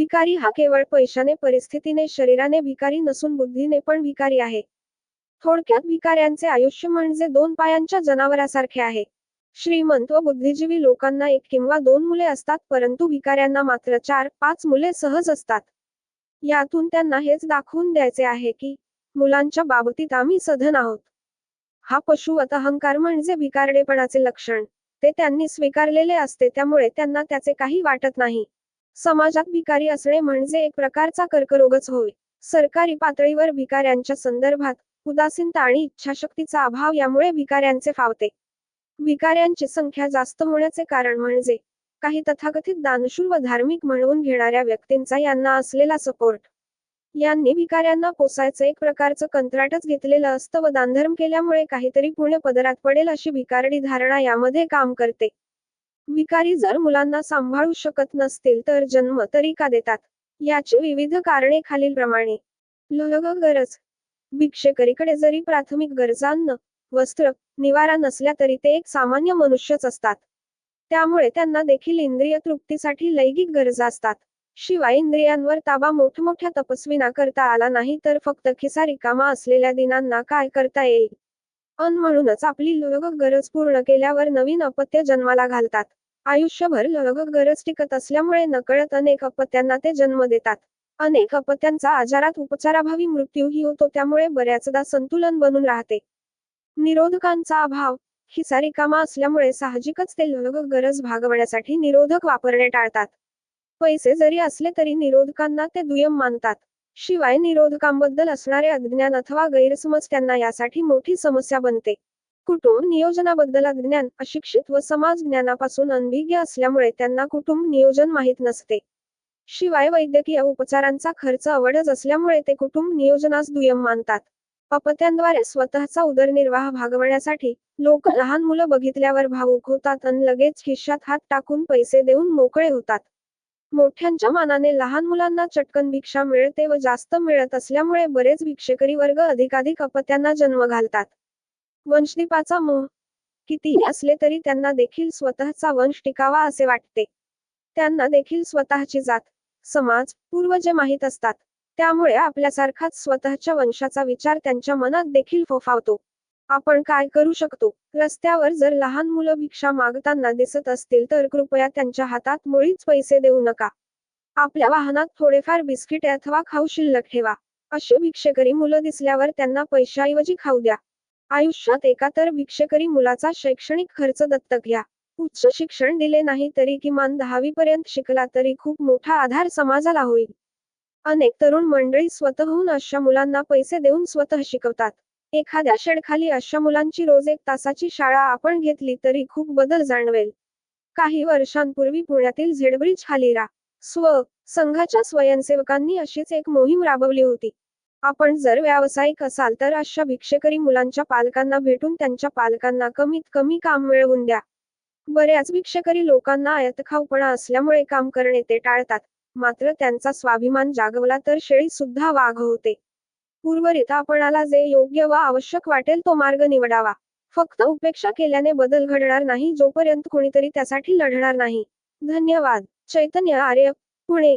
भिकारी हा केवळ पैशाने परिस्थितीने शरीराने भिकारी नसून बुद्धीने पण भिकारी आहे. थोडक्यात भिकाऱ्यांचे आयुष्य म्हणजे दोन पायांच्या जनावरासारखे आहे. श्रीमंत व बुद्धिजीवी लोकांना एक किंवा दोन मुले असतात परंतु भिकाऱ्यांना मात्र चार पाच मुले सहज असतात. यातून त्यांना हेच दाखवून द्यायचे आहे की मुलांच्या बाबतीत आम्ही सधन आहोत. हा पशुवत अहंकार म्हणजे भिकारडेपणाचे लक्षण. ते त्यांनी स्वीकारलेले असते त्यामुळे त्यांना त्याचे काही वाटत नाही. समाजात भिकारी असणे म्हणजे एक प्रकारचा कर्करोगच होय. सरकारी पातळीवर भिकाऱ्यांच्या संदर्भात उदासीनता आणि इच्छाशक्तीचा अभाव यामुळे भिकाऱ्यांचे फावते. भिकाऱ्यांची संख्या जास्त होण्याचे कारण म्हणजे काही तथाकथित दानशूर व धार्मिक म्हणवून घेणाऱ्या व्यक्तींचा यांना असलेला सपोर्ट. यांनी भिकाऱ्यांना पोसायचं एक प्रकारचं कंत्राटच घेतलेलं असतं व दानधर्म केल्यामुळे काहीतरी पुणे पदरात पडेल अशी भिकारडी धारणा यामध्ये काम करते. विकारी जर मुलांना सांभाळू शकत नसतील तर जन्म तरी का देतात? याची विविध कारणे खालीलप्रमाणे. लोह गरज. भिक्षेकरीकडे जरी प्राथमिक गरजांना वस्त्र निवारा नसल्या तरी ते एक सामान्य मनुष्यच असतात. त्यामुळे त्यांना देखील इंद्रिय तृप्तीसाठी लैंगिक गरजा असतात. शिवाय इंद्रियांवर ताबा मोठमोठ्या तपस्वीना करता आला नाही तर फक्त खिसा रिकामा असलेल्या दिनांना काय करता येईल? अन म्हणूनच आपली लोक गरज पूर्ण केल्यावर नवीन अपत्य जन्माला घालतात. आयुष्यभर लोग गरज टिकत असल्यामुळे नकळत अनेक अपत्यांना ते जन्म देतात. अनेक अपत्यांचा आजारात उपचाराभावी मृत्यूही होतो त्यामुळे बऱ्याचदा संतुलन बनून राहते. निरोधकांचा अभाव खिसा रिकामा असल्यामुळे साहजिकच ते लोग गरज भागवण्यासाठी निरोधक वापरणे टाळतात. पैसे जरी असले तरी निरोधकांना ते दुय्यम मानतात. शिवाय निरोधकांबद्दल असणारे अज्ञान अथवा गैरसमज त्यांना यासाठी मोठी समस्या बनते. कुटुंब नियोजनाबद्दल अज्ञान अशिक्षित व समाज ज्ञानापासून अनभिज्ञ असल्यामुळे त्यांना कुटुंब नियोजन माहीत नसते. शिवाय वैद्यकीय उपचारांचा खर्च अवडच असल्यामुळे ते कुटुंब नियोजनास दुय्यम मानतात. अपत्यांद्वारे स्वतःचा उदरनिर्वाह भागवण्यासाठी लोक लहान मुलं बघितल्यावर भावूक होतात आणि लगेच खिशात हात टाकून पैसे देऊन मोकळे होतात. मोठ्यांच्या मानाने लहान मुलांना चटकन भिक्षा मिळते व जास्त मिळत असल्यामुळे बरेच भिक्षेकरी वर्ग अधिकाधिक अपत्यांना जन्म घालतात. वंशदीपाचा मोह. कितीही असले तरी त्यांना देखील स्वतःचा वंश टिकावा असे वाटते. त्यांना देखील स्वतःची जात समाज पूर्वजे माहीत असतात. त्यामुळे आपल्यासारखाच स्वतःच्या वंशाचा विचार त्यांच्या मनात देखील फोफावतो. आपण काय करू शकतो? रस्त्यावर जर लहान मुलं भिक्षा मागताना दिसत असतील तर कृपया त्यांच्या हातात मुळीच पैसे देऊ नका. आपल्या वाहनात थोडेफार बिस्किट अथवा खाऊ शिल्लक ठेवा. असे भिक्षेकरी मुलं दिसल्यावर त्यांना पैशाऐवजी खाऊ द्या. आयुष्यात एका तर भिक्षेकरी मुलाचा शैक्षणिक खर्च दत्तक घ्या. उच्च शिक्षण दिले नाही तरी किमान दहावी पर्यंत शिकला तरी खूप मोठा आधार समाजाला होईल. अनेक तरुण मंडळी स्वतःहून अशा मुलांना पैसे देऊन स्वतः शिकवतात. एखाद्या शेडखाली अशा मुलांची रोज एक तासाची शाळा आपण घेतली तरी खूप बदल जाणवेल. काही वर्षांपूर्वी पुण्यातील झेडब्रिज खाली रा. स्व संघाच्या स्वयंसेवकांनी अशीच एक मोहीम राबवली होती. आपण जर व्यावसायिक असाल तर अशा भिक्षेकरी मुलांच्या पालकांना भेटून त्यांच्या पालकांना कमीत कमी काम मिळवून द्या. बऱ्याच भिक्षेकरी लोकांना आयतखाऊपणा असल्यामुळे काम करणे ते टाळतात मात्र त्यांचा स्वाभिमान जागवला तर शेळी सुद्धा वाघ होते. उर्वरित आपणाला जे योग्य व आवश्यक वाटेल तो मार्ग निवडावा. फक्त उपेक्षा केल्याने बदल घडणार नाही जोपर्यंत कोणीतरी त्यासाठी लढणार नाही. धन्यवाद. चैतन्य आर्य पुणे.